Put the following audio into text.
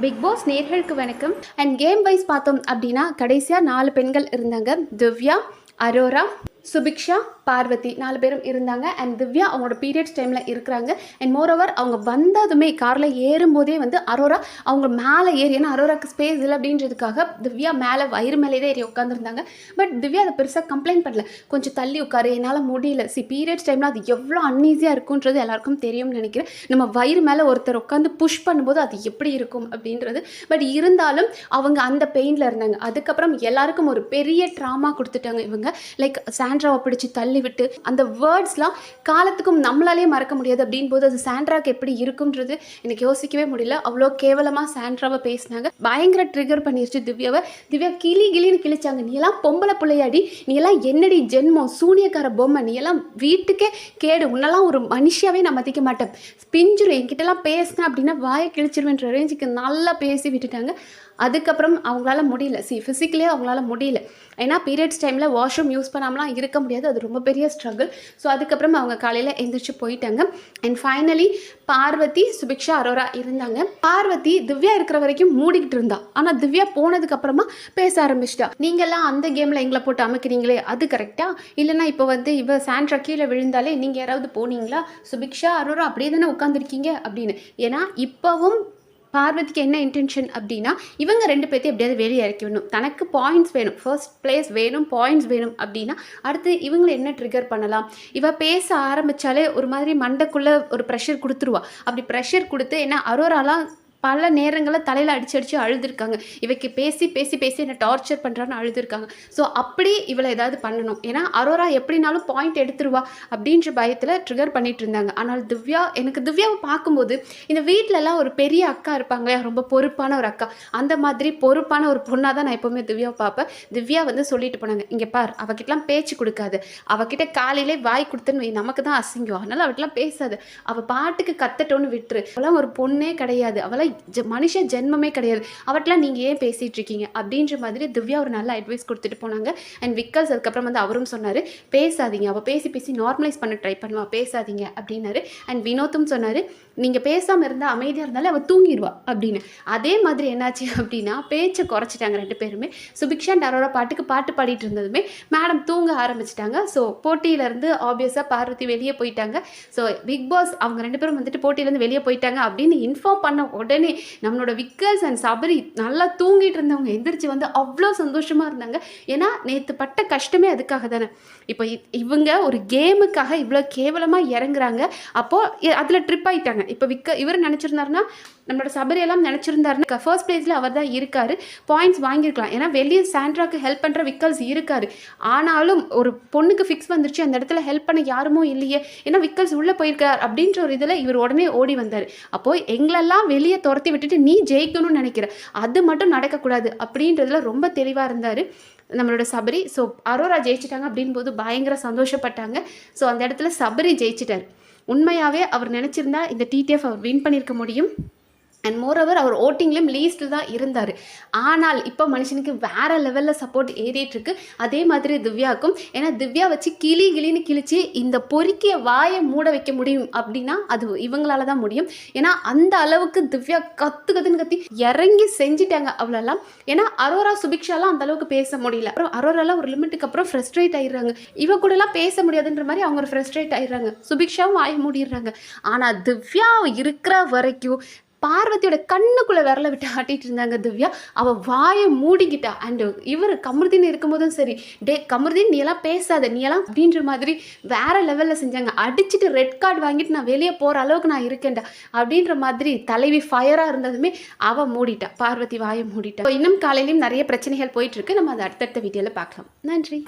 Big pass நேர்களுக்கு வணக்கம். And game wise பார்த்தோம் அப்படின்னா கடைசியாக நாலு பெண்கள் இருந்தாங்க. திவ்யா அரோரா சுபிக்ஷா பார்வதி நாலு பேரும் இருந்தாங்க. அண்ட் திவ்யா அவங்களோட பீரியட்ஸ் டைமில் இருக்கிறாங்க. அண்ட் மோரோவர் அவங்க வந்ததுமே காரில் ஏறும்போதே வந்து அரோரா அவங்க மேலே ஏறி ஏன்னா அரோராக்கு ஸ்பேஸ் இல்லை அப்படின்றதுக்காக திவ்யா மேலே வயிறு மேலே தான் ஏறி உட்காந்துருந்தாங்க பட் திவ்யா அதை பெருசாக கம்ப்ளைண்ட் பண்ணல. கொஞ்சம் தள்ளி உட்காரு என்னால் முடியல. சி பீரியட்ஸ் டைமில் அது எவ்வளோ அன்ஈஸியாக இருக்குன்றது எல்லாருக்கும் தெரியும்னு நினைக்கிறேன். நம்ம வயிறு மேலே ஒருத்தர் உட்காந்து புஷ் பண்ணும்போது அது எப்படி இருக்கும் அப்படின்றது. பட் இருந்தாலும் அவங்க அந்த பெயினில் இருந்தாங்க. அதுக்கப்புறம் எல்லாருக்கும் ஒரு பெரிய ட்ராமா கொடுத்துட்டாங்க இவங்க. லைக் சாண்ட்ராவை பிடிச்சி தள்ளி விட்டு அந்த வேர்ட்ஸ்லாம் காலத்துக்கும் நம்மளாலே மறக்க முடியாது அப்படின் போது அது சாண்ட்ராக்கு எப்படி இருக்குன்றது எனக்கு யோசிக்கவே முடியல. அவ்வளோ கேவலமாக சாண்ட்ராவை பேசினாங்க. பயங்கர ட்ரிகர் பண்ணிருச்சு திவ்யாவை. திவ்யா கிளி கிளின்னு கிழிச்சாங்க. நீ எல்லாம் பொம்பளை பிள்ளையாடி. நீ எல்லாம் என்னடி ஜென்மம்? சூனியக்கார பொம்மை. நீ எல்லாம் வீட்டுக்கே கேடு. உன்னெல்லாம் ஒரு மனுஷியாவே நான் மதிக்க மாட்டேன். பிஞ்சிரும் என்கிட்டலாம் பேசினேன் அப்படின்னா வாயை கிழிச்சிருவேன்ற ரேஞ்சுக்கு நல்லா பேசி விட்டுட்டாங்க. அதுக்கப்புறம் அவங்களால முடியல. சி ஃபிசிக்கலே அவங்களால முடியல. ஏன்னா பீரியட்ஸ் டைமில் வாஷ்ரூம் யூஸ் பண்ணாமலாம் இருக்க முடியாது. அது ரொம்ப பெரிய ஸ்ட்ரகிள் ஸோ அதுக்கப்புறம் அவங்க காலையில் எந்திரிச்சு போயிட்டாங்க. அண்ட் ஃபைனலி பார்வதி சுபிக்ஷா அரோரா இருந்தாங்க. பார்வதி திவ்யா இருக்கிற வரைக்கும் மூடிக்கிட்டு இருந்தா. ஆனால் திவ்யா போனதுக்கப்புறமா பேச ஆரம்பிச்சிட்டா. நீங்கள்லாம் அந்த கேமில் எங்களை போட்டு அமைக்கிறீங்களே அது கரெக்டாக இல்லைன்னா இப்போ வந்து இவ சாண்ட்ரா கீழே விழுந்தாலே நீங்கள் யாராவது போனீங்களா? சுபிக்ஷா அரோரா அப்படியே தானே உட்காந்துருக்கீங்க அப்படின்னு. ஏன்னா இப்போவும் பார்வதிக்கு என்ன இன்டென்ஷன் அப்படின்னா இவங்க ரெண்டு பேர்த்தையும் எப்படியாவது வெளியே இறக்கி விடணும். தனக்கு பாயிண்ட்ஸ் வேணும். ஃபர்ஸ்ட் பிளேஸ் வேணும் பாயிண்ட்ஸ் வேணும் அப்படின்னா அடுத்து இவங்களை என்ன ட்ரிகர் பண்ணலாம்? இவ பேச ஆரம்பித்தாலே ஒரு மாதிரி மண்டைக்குள்ளே ஒரு ப்ரெஷர் கொடுத்துருவா. அப்படி ப்ரெஷர் கொடுத்து என்ன அரோராலாம் பல நேரங்களில் தலையில் அடிச்சு அடித்து அழுதுருக்காங்க. இவைக்கு பேசி பேசி பேசி என்னை டார்ச்சர் பண்ணுறான்னு அழுதுருக்காங்க. ஸோ அப்படி இவளை ஏதாவது பண்ணணும். ஏன்னா அரோரா எப்படினாலும் பாயிண்ட் எடுத்துருவா அப்படின்ற பயத்தில் ட்ரிகர் பண்ணிட்டு இருந்தாங்க. ஆனால் திவ்யா எனக்கு திவ்யாவை பார்க்கும்போது இந்த வீட்டிலலாம் ஒரு பெரிய அக்கா இருப்பாங்க ரொம்ப பொறுப்பான ஒரு அக்கா. அந்த மாதிரி பொறுப்பான ஒரு பொண்ணாக தான் நான் எப்போவுமே திவ்யாவை பார்ப்பேன். திவ்யா வந்து சொல்லிட்டு போனாங்க இங்கே பார் அவகிட்டலாம் பேச்சு கொடுக்காது. அவகிட்ட காலையிலே வாய் கொடுத்துன்னு வை நமக்கு தான் அசிங்கம். அதனால் அவகிட்டலாம் பேசாது. அவள் பாட்டுக்கு கத்தட்டோன்னு விட்டுரு. அவெல்லாம் ஒரு பொண்ணே கிடையாது. அவளாம் ஜ மனுஷ ஜென்மமே கிடையாது. அவட்டெலாம் நீங்கள் ஏன் பேசிகிட்டு இருக்கீங்க அப்படின்ற மாதிரி திவ்யா ஒரு நல்ல அட்வைஸ் கொடுத்துட்டு போனாங்க. அண்ட் விக்கல்ஸ் அதுக்கப்புறம் வந்து அவரும் சொன்னார் பேசாதீங்க. அவள் பேசி பேசி நார்மலைஸ் பண்ண ட்ரை பண்ணுவா. பேசாதீங்க. அப்படின்னாரு. அண்ட் வினோத்தும் சொன்னார் நீங்கள் பேசாமல் இருந்தால் அமைதியாக இருந்தாலும் அவள் தூங்கிடுவா அப்படின்னு. அதே மாதிரி என்னாச்சு அப்படின்னா பேச்சை குறைச்சிட்டாங்க ரெண்டு பேருமே. சுபிக்ஷா அண்ட் பாட்டுக்கு பாட்டு பாடிட்டு இருந்ததுமே மேடம் தூங்க ஆரம்பிச்சிட்டாங்க. ஸோ போட்டியிலேருந்து ஆப்வியஸாக பார்வதி வெளியே போயிட்டாங்க. ஸோ பிக் பாஸ் அவங்க ரெண்டு பேரும் வந்துட்டு போட்டியிலேருந்து வெளியே போயிட்டாங்க அப்படின்னு இன்ஃபார்ம் பண்ண உடனே நம்மளோட விக்கர்ஸ் அண்ட் சபரி நல்லா தூங்கிட்டு இருந்தவங்க எந்திரிச்சு வந்து அவ்வளோ சந்தோஷமாக இருந்தாங்க. ஏன்னா நேற்று பட்ட கஷ்டமே அதுக்காக தானே. இப்போ இவங்க ஒரு கேமுக்காக இவ்வளோ கேவலமாக இறங்குறாங்க. அப்போது அதில் ட்ரிப் ஆயிட்டாங்க. இப்போ விக்க இவர் நினச்சிருந்தாருன்னா நம்மளோட சபரி எல்லாம் நினச்சிருந்தாருன்னா ஃபர்ஸ்ட் பிளேஸில் அவர் தான் இருக்கார். பாயிண்ட்ஸ் வாங்கியிருக்கலாம். ஏன்னா வெளியே சாண்ட்ராக்கு ஹெல்ப் பண்ணுற விக்கல்ஸ் இருக்காரு. ஆனாலும் ஒரு பொண்ணுக்கு ஃபிக்ஸ் வந்துருச்சு. அந்த இடத்துல ஹெல்ப் பண்ண யாருமோ இல்லையே. ஏன்னா விக்கல்ஸ் உள்ளே போயிருக்கார் அப்படின்ற ஒரு இதில் இவர் உடனே ஓடி வந்தார். அப்போது எங்களெல்லாம் வெளியே துரத்தி விட்டுட்டு நீ ஜெயிக்கணும்னு நினைக்கிற. அது மட்டும் நடக்கக்கூடாது அப்படின்றதுல ரொம்ப தெளிவாக இருந்தார் நம்மளோட சபரி. ஸோ அரோரா ஜெயிச்சிட்டாங்க அப்படின் போது பயங்கர சந்தோஷப்பட்டாங்க. ஸோ அந்த இடத்துல சபரி ஜெயிச்சிட்டார். உண்மையாகவே அவர் நினச்சிருந்தா இந்த டிடிஎஃப் அவர் வின் பண்ணியிருக்க முடியும். அண்ட் மோரோவர் அவர் ஓட்டிங்லேயும் லீஸ்ட்டில் தான் இருந்தார். ஆனால் இப்போ மனுஷனுக்கு வேறு லெவலில் சப்போர்ட் ஏறிட்டுருக்கு. அதே மாதிரி திவ்யாவுக்கும் ஏன்னா திவ்யா வச்சு கிளி கிளின்னு கிழிச்சு இந்த பொறுக்கிய வாயை மூட வைக்க முடியும் அப்படின்னா அது இவங்களால தான் முடியும். ஏன்னா அந்த அளவுக்கு திவ்யா கத்து கத்துன்னு கத்தி இறங்கி செஞ்சிட்டாங்க அவ்வளோலாம் ஏன்னா அரோரா சுபிக்ஷாலாம் அந்த அளவுக்கு பேச முடியல. அப்புறம் அரோராலாம் ஒரு லிமிட்டுக்கு அப்புறம் ஃப்ரெஸ்ட்ரேட் ஆயிடுறாங்க. இவ கூடலாம் பேச முடியாதுன்ற மாதிரி அவங்க ஒரு ஆயிடுறாங்க. சுபிக்ஷாவும் வாய மூடிடுறாங்க. ஆனால் திவ்யா இருக்கிற வரைக்கும் பார்வதியோட கண்ணுக்குள்ள விரல விட்டு ஆட்டிட்டு இருந்தாங்க திவ்யா. அவ வாயை மூடிக்கிட்டா. அண்டு இவர் கமருதீன் இருக்கும்போதும் சரி டே கமருதீன் நீ எல்லாம் பேசாத. நீ எல்லாம் அப்படின்ற மாதிரி வேற லெவலில் செஞ்சாங்க. அடிச்சுட்டு ரெட் கார்டு வாங்கிட்டு நான் வெளியே போகிற அளவுக்கு நான் இருக்கேன்டா. அப்படின்ற மாதிரி தலைவி ஃபயராக இருந்ததுமே அவ மூடிட்டா. பார்வதி வாயை மூடிட்டா. இன்னும் காலையிலையும் நிறைய பிரச்சனைகள் போயிட்டு இருக்கு. நம்ம அதை அடுத்தடுத்த வீடியோவில் பார்க்கலாம். நன்றி.